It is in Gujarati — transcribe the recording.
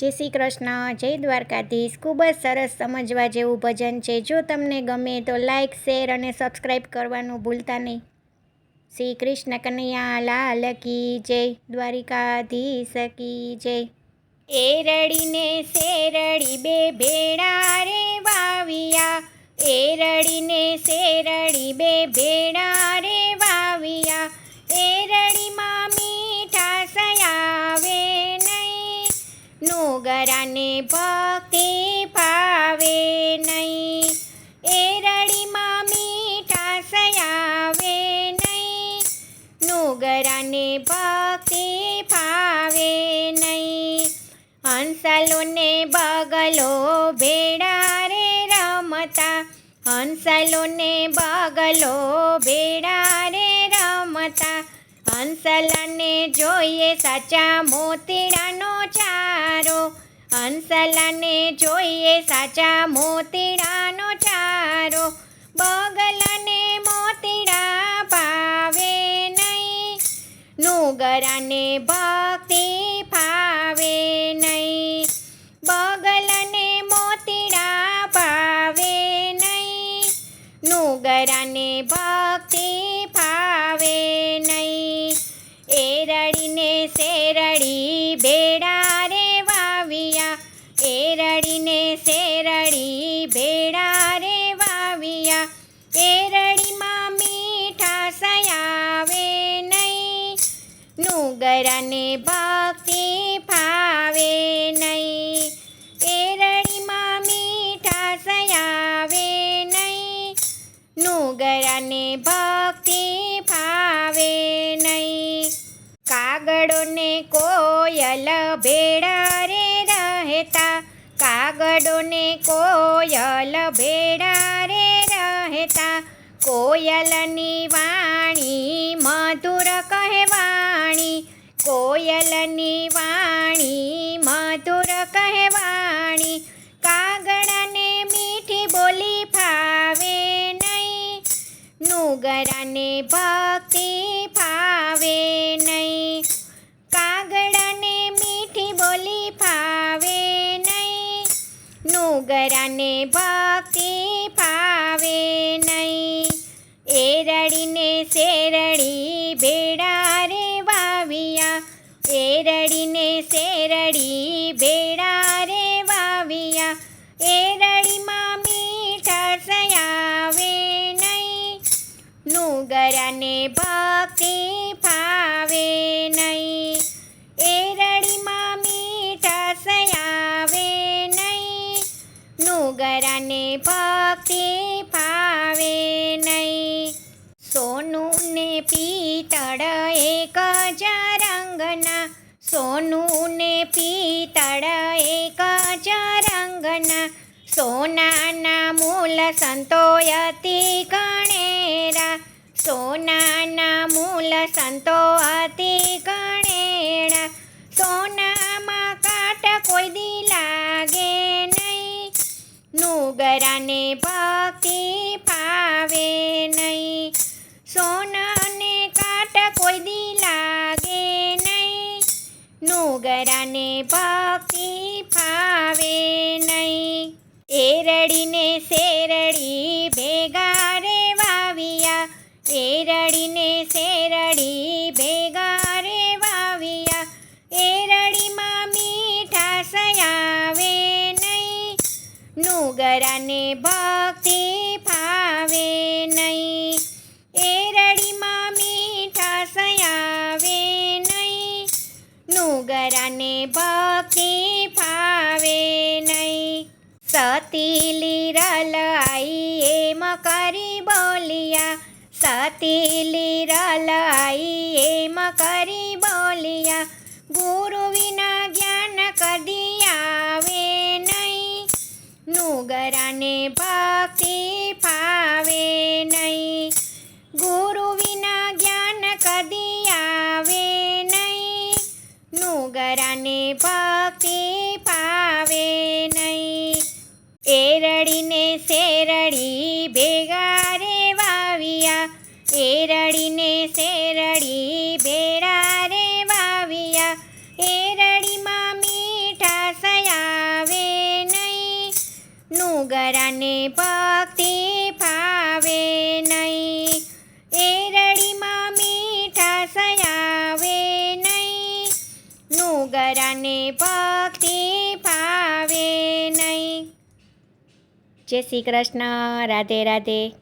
જય શ્રી કૃષ્ણ, જય દ્વારકાધીશ. ખૂબ જ સરસ સમજવા જેવું ભજન છે. જો તમને ગમે તો લાઈક શેર અને સબસ્ક્રાઈબ કરવાનું ભૂલતા નહીં. શ્રી કૃષ્ણ કનૈયા લાલ કી જય, દ્વારિકાધીશ કી જય. એ રડીને શેરડી બે ભેડા રે વાવિયા. એ રડીને શેરડી બે ભેડા રે નુગરાને ભક્તિ ભાવે નહીં. એરડીમાં રડીમાં મીઠા સયાવે નહીં. નુગરાને ભક્તિ ભાવે નહીં. હંસલોને બગલો ભેડા રે રમતા. હંસલોને બગલો ભેડા રે રમતા. હંસલાને જોઈએ સાચા મોતીડાનો ચારો. હંસલને જોઈએ સાચા મોતીડાનો ચારો. બગલને મોતીડા ભાવે નહીં. નુગરાને ભક્તિ ફાવે નહીં. બગલને મોતીડા ભાવે નહીં. નુગરાને ભક્તિ ફાવે નહીં. વાવિયા એ શેરડી ભેડા રે વાવ્યા. એ રડીમાં મીઠા સયાવે નહીં. નુગરાને ભક્તિ ફાવે નહીં. એ રડીમાં મીઠા સયાવે નહીં. નુગરાને ભક્તિ ફાવે નહીં. કાગડોને કોયલ ભેડા રે કાગડોને કોયલ ભેડા રે રહેતા, કોયલની વાણી મધુર કહેવાણી, કોયલની વાણી મધુર કહેવાણી, કાગડાને મીઠી બોલી ફાવે નહીં, નુગરાને ભક્તિ ફાવે નહીં. નુગરાને ભક્તિ ફાવે નહીં એરડીને શેરડી ભેડા રે વાવિયા એરડીને શેરડી ભેડા રે વાવિયા એરડીમાં રડીમાં આવે નહીં નુગરાને ભક્તિ ફાવે નહીં નુગરાને ભક્તિ ફાવે નહીં. સોનું ને પિત્તળ એક જ રંગના. સોનું ને પિત્તળ એક જ રંગના. સોનાના મૂલ સંતો અતિ ગણેરા. સોનાના મૂલ સંતો અતિ નુગરાને ભક્તિ ફાવે નહીં. સોનાને કાટ કોઈ દી લાગે નહીં. નુગરાને ભક્તિ ફાવે નહીં. એરડીને શેરડી નુગરાને ભક્તિ ફાવે નહીં. એરડીમાં રડીમાં મીઠા સયાવે નહીં. નુગરાને ભક્તિ ફાવે નહીં. સતી લીરલ આઈ એમ કરી બોલિયા. સતી નુગરાને ભક્તિ ફાવે નહીં. ગુરુ વિના જ્ઞાન કદી આવે નહીં. નુગરાને ભક્તિ ફાવે નહીં. એરડીને શેરડી ભેગા રે વાવિયા. એરડીને શેરડી નુગરાને ભક્તિ ફાવે નહીં. એરડીમાં મીઠા સયાવે નહીં. નુગરાને ભક્તિ ફાવે નહીં. જય શ્રી કૃષ્ણ. રાધે રાધે.